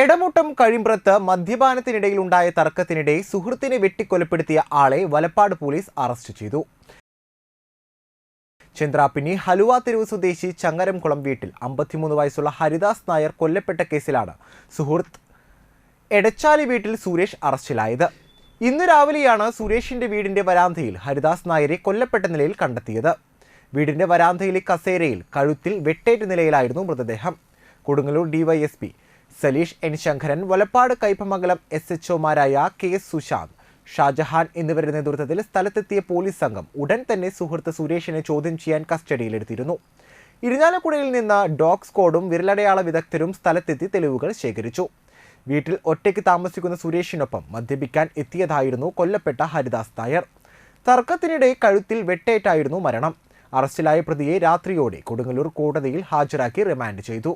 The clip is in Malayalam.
എടമുട്ടം കഴിമ്പ്രത്ത് മദ്യപാനത്തിനിടയിലുണ്ടായ തർക്കത്തിനിടെ സുഹൃത്തിനെ വെട്ടിക്കൊലപ്പെടുത്തിയ ആളെ വലപ്പാട് പോലീസ് അറസ്റ്റ് ചെയ്തു. ചന്ദ്രാപ്പിനി ഹലുവ തെരുവ് സ്വദേശി ചങ്ങരംകുളം വീട്ടിൽ അമ്പത്തിമൂന്ന് വയസ്സുള്ള ഹരിദാസ് നായർ കൊല്ലപ്പെട്ട കേസിലാണ് സുഹൃത്ത് എടച്ചാലി വീട്ടിൽ സുരേഷ് അറസ്റ്റിലായത്. ഇന്ന് രാവിലെയാണ് സുരേഷിന്റെ വീടിന്റെ വരാന്തയിൽ ഹരിദാസ് നായരെ കൊല്ലപ്പെട്ട നിലയിൽ കണ്ടെത്തിയത്. വീടിന്റെ വരാന്തയിലെ കസേരയിൽ കഴുത്തിൽ വെട്ടേറ്റ നിലയിലായിരുന്നു മൃതദേഹം. Kodungallur DySP Saleesh N Shankaran Valappad Kaipamangalam S H ഒമാരായ K Sushant Shajahan എന്നിവരുടെ നേതൃത്വത്തിൽ സ്ഥലത്തെത്തിയ പോലീസ് സംഘം ഉടൻ തന്നെ സുഹൃത്ത് സുരേഷിനെ ചോദ്യം ചെയ്യാൻ കസ്റ്റഡിയിലെടുത്തിരുന്നു. ഇരിഞ്ഞാലക്കുടയിൽ നിന്ന് ഡോഗ് സ്കോഡും വിരലടയാള വിദഗ്ധരും സ്ഥലത്തെത്തി തെളിവുകൾ ശേഖരിച്ചു. വീട്ടിൽ ഒറ്റയ്ക്ക് താമസിക്കുന്ന സുരേഷിനൊപ്പം മദ്യപിക്കാൻ എത്തിയതായിരുന്നു കൊല്ലപ്പെട്ട ഹരിദാസ് നായർ. തർക്കത്തിനിടെ കഴുത്തിൽ വെട്ടേറ്റായിരുന്നു മരണം. അറസ്റ്റിലായ പ്രതിയെ രാത്രിയോടെ കൊടുങ്ങല്ലൂർ കോടതിയിൽ ഹാജരാക്കി റിമാൻഡ് ചെയ്തു.